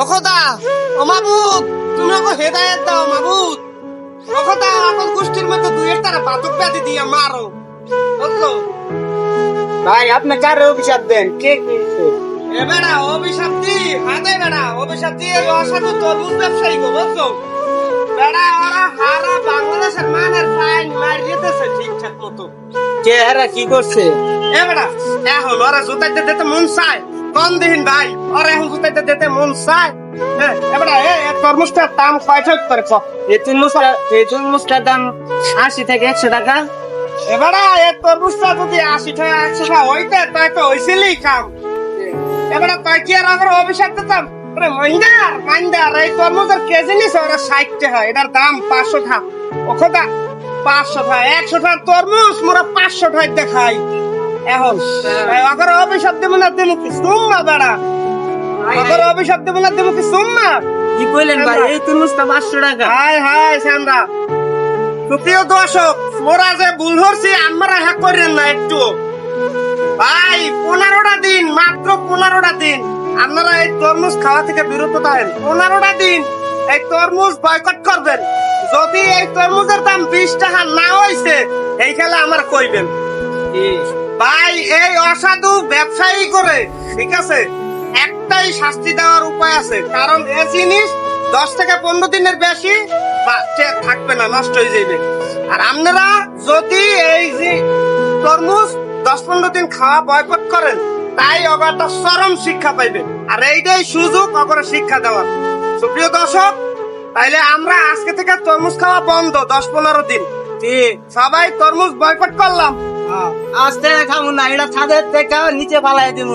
ও খোদা ও মাবুদ তুমি ওকে হেদায়েত দাও মাবুদ। ও খোদা গোষ্ঠীর মধ্যে দুইয়ের তারা বাতক ব্যাধি দিয়ে মারো। বুঝলো? ভাই আপনি কার অভিশাপ দেন? কে কি এ বেড়া অভিশাপ দি হাতে বেড়া অভিশাপ দিয়ে অসাধু তরমুজ ব্যবসায়ী গো বুঝছ? বেড়া ওরা হারা বাংলাদেশের মানের ফাইন মার দিতেছে ঠিকঠাক মতো। কে হারা কি করছে? এ বেড়া এখন ওরা জুতাইতে দিতে মন চায়। কম ভাই ওরা এখন জুতাইতে দিতে মন চায়। হ্যাঁ এ বেড়া এ তরমুজটার দাম কয় টাকা করে এই তরমুজটা এই তরমুজটার দাম আশি থেকে একশো টাকা। এবারে এ তরমুজটা যদি আশি টাকা একশো টাকা হইতে, তাই তো হইছিলি কাম। এবারে তাই কি আর আমার অভিশাপ দিতাম? আরে মাইন্দার মাইন্দার, এই তরমুজের কেজি নিছে, ওরা ষাট টাকা, এটার দাম পাঁচশো টাকা। ও খোদা, পাঁচশো টাকা, একশো টাকা তরমুজ, মোরা পাঁচশো টাকা দেখাই। এখন তাই ওকে অভিশাপ দেবো কি সুম্মা বেড়া? ওকে অভিশাপ দেবো না দেবো কি সুম্মা? কি কইলেন ভাই? এই তরমুজটা পাঁচশো টাকা। হাই হাই শ্যামরা সুপ্রিয় দর্শক মোরা যে ভুল ধরছি আমরা হ্যাক করেন না একটু। ভাই পনেরোটা দিন মাত্র পনেরোটা দিন। আপনারা এই তরমুজ খাওয়া থেকে বিরত থাকেন। পনেরোটা দিন এই তরমুজ বয়কট করবেন। যদি এই তরমুজের দাম বিশ টাকা না হয়েছে এই খেলা আমার কইবেন। ভাই, এই অসাধু ব্যবসায়ী করে, ঠিক আছে? একটাই শাস্তি দেওয়ার উপায় আছে, কারণ এ জিনিস দশ থেকে পনেরো দিনের বেশি থাকবে না, নষ্ট হয়ে যাবে আর আপনারা যদি এই যে তরমুজ দশ পনেরো দিন খাওয়া বয়কট করেন, তাই অগরটা চরম শিক্ষা পাইবে আর এইটাই সুযোগ অগরে শিক্ষা দেওয়ার। সুপ্রিয় দর্শক, তাইলে আমরা আজকে থেকে তরমুজ খাওয়া বন্ধ দশ পনেরো দিন। সবাই তরমুজ বয়কট করলাম। থেকে খাব না এটা ছাদের থেকে নিচে ফালাই দিব